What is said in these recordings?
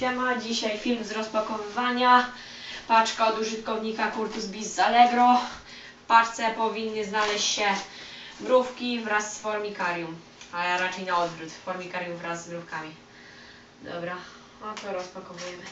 Siema, dzisiaj film z rozpakowywania. Paczka od użytkownika Curtus Bis z Allegro. W paczce powinny znaleźć się mrówki wraz z formikarium. A raczej na odwrót, formikarium wraz z mrówkami. Dobra, no to rozpakowujemy.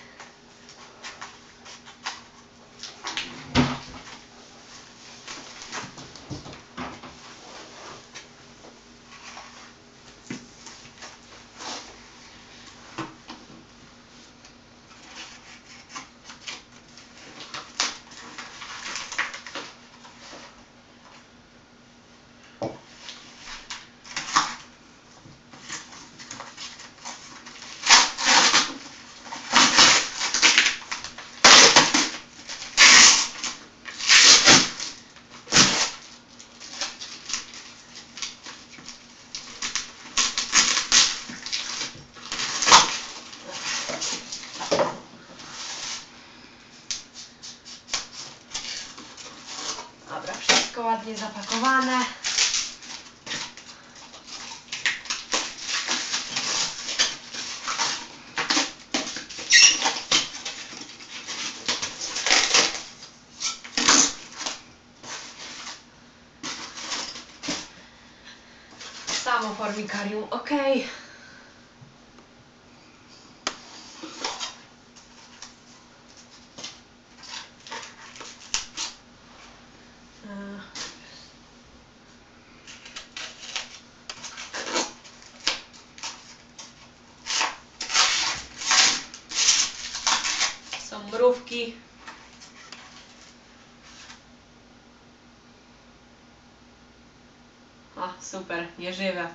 Dobra, wszystko ładnie zapakowane. Samo formikarium, ok. Są mrówki. Super, nieżywe.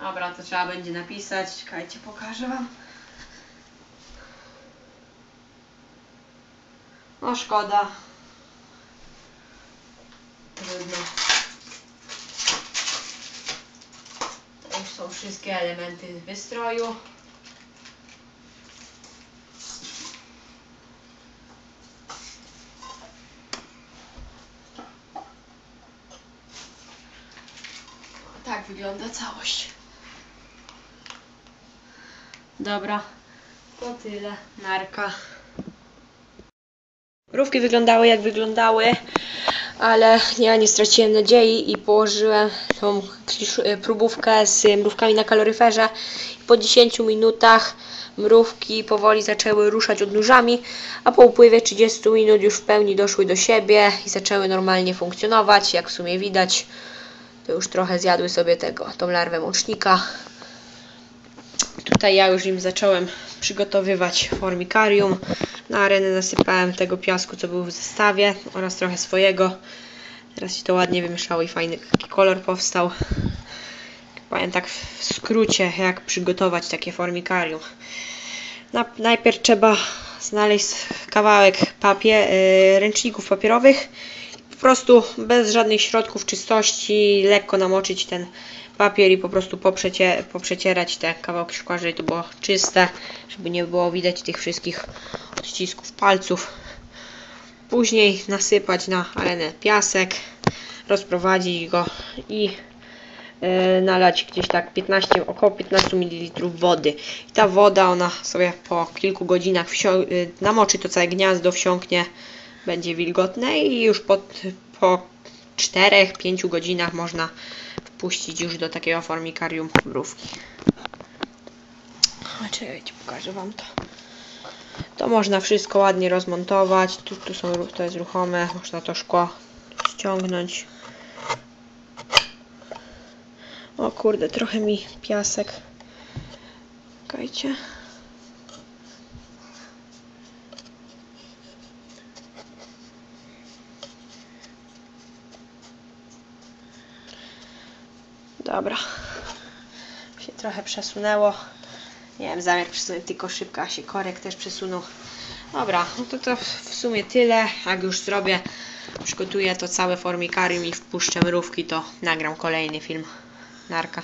Dobra, to trzeba będzie napisać. Czekajcie, pokażę wam. No szkoda. Trudno. To już są wszystkie elementy wystroju. Tak wygląda całość. Dobra, to tyle. Narka. Mrówki wyglądały jak wyglądały, ale ja nie straciłem nadziei i położyłem tą e, próbówkę z mrówkami na kaloryferze. Po 10 minutach mrówki powoli zaczęły ruszać odnóżami, a po upływie 30 minut już w pełni doszły do siebie i zaczęły normalnie funkcjonować, jak w sumie widać to już trochę zjadły sobie tego, tą larwę mącznika. Tutaj ja już im zacząłem przygotowywać formikarium. Na arenę nasypałem tego piasku, co był w zestawie oraz trochę swojego. Teraz się to ładnie wymieszało i fajny kolor powstał. Powiem tak w skrócie, jak przygotować takie formikarium. Na, najpierw trzeba znaleźć kawałek papie, y, ręczników papierowych po prostu bez żadnych środków czystości, lekko namoczyć ten papier i po prostu poprzecie, poprzecierać te kawałki szkła, żeby to było czyste, żeby nie było widać tych wszystkich odcisków palców. Później nasypać na arenę piasek, rozprowadzić go i e, nalać gdzieś tak 15, około 15 ml wody. I ta woda, ona sobie po kilku godzinach y, namoczy to całe gniazdo, wsiąknie, będzie wilgotne i już po, po 4-5 godzinach można wpuścić już do takiego formikarium mrówki. Czekajcie, pokażę Wam to. To można wszystko ładnie rozmontować. Tu, tu są, to jest ruchome, można to szkło ściągnąć. O kurde, trochę mi piasek. Czekajcie. Dobra. Się trochę przesunęło. Nie wiem, zamiar przesunąć, tylko szybka się korek też przesunął. Dobra, no to to w sumie tyle. Jak już zrobię, przygotuję to całe formikarium i wpuszczę mrówki, to nagram kolejny film. Narka.